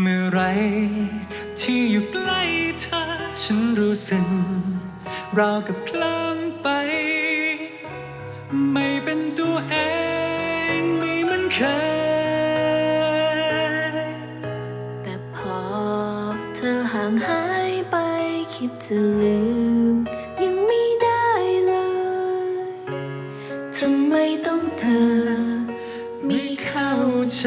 เมื่อไรที่อยู่ใกล้เธอ ฉันรู้สึกราวกับเคลิ้มไป ไม่เป็นตัวเองไม่เหมือนเคย แต่พอเธอห่างหายไปคิดจะลืม ยังไม่ได้เลยทำไมต้องเธอ ไม่เข้าใจ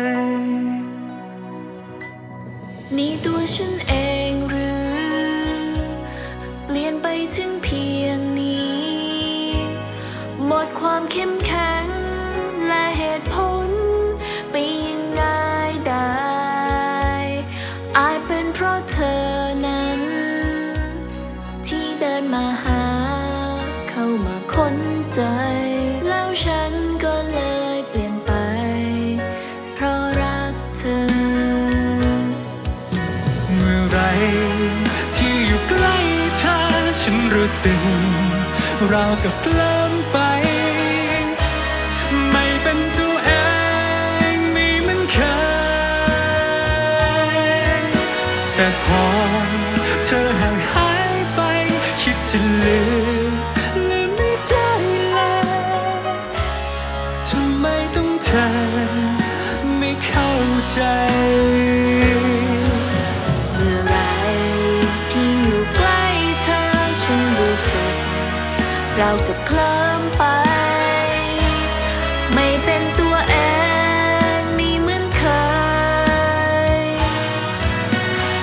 นี่ตัวฉันเองหรือ เปลี่ยนไปถึงเพียงนี้ หมดความเข้มแข็งและเหตุผล สึกรากับเคลิ้มไป ไม่เป็นตัวเองไม่เหมือนเคยแต่พอเธอห่างหายไป คิดจะลืมลืมไม่ได้เลยทำไมต้องเธอไม่เข้าใจ สึกเรากับเคลิ้มไป ไม่เป็นตัวเองม่เหมือนเคย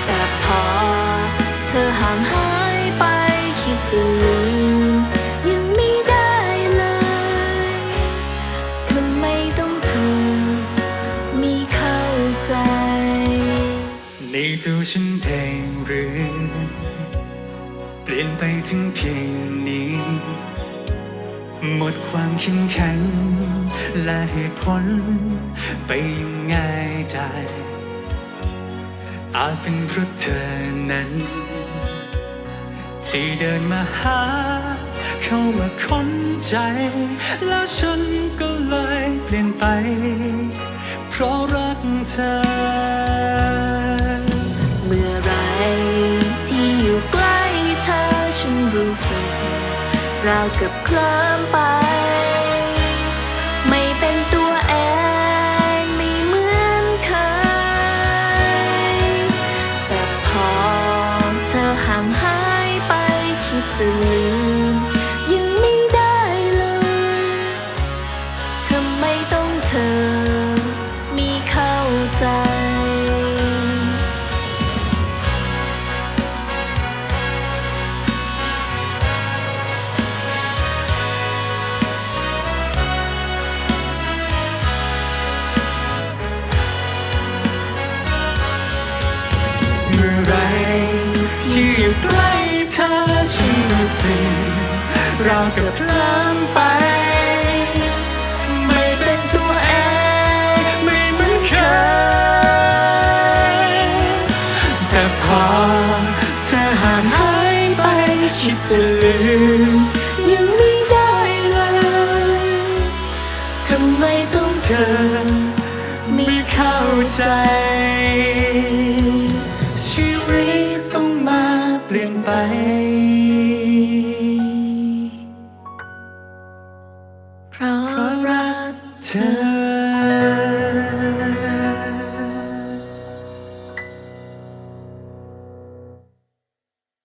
แต่พอเธอห่างหายไปคิดจะลืมยังไม่ได้เลยทำไมต้องเธอม่เข้าใจ ในตัวฉันเองหรือ ปลี่ยนไปถึงเพียงนี้ หมดความเข้มแข็ง และเหตุผล ไปยังง่ายได้ อาจเป็นเพราะเธอนั้น ที่เดินมาหา เข้ามาค้นใจ แล้วฉันก็เลยเปลี่ยนไป เพราะรักเธอ ราวกับเคลิ้มไป ไม่เป็นตัวเองไม่เหมือนเคย แต่พอเธอห่างหายไปคิดจะลืม นรู้สึกราวกับเพลินไป ไม่เป็นตัวเองไม่เหมือนเคยแต่พอเธอห่างหายไป คิดจะลืมยังไม่ได้เลยทำไมต้องเธอไม่เข้าใจชีวิตต้องมาเปลี่ยนไป time.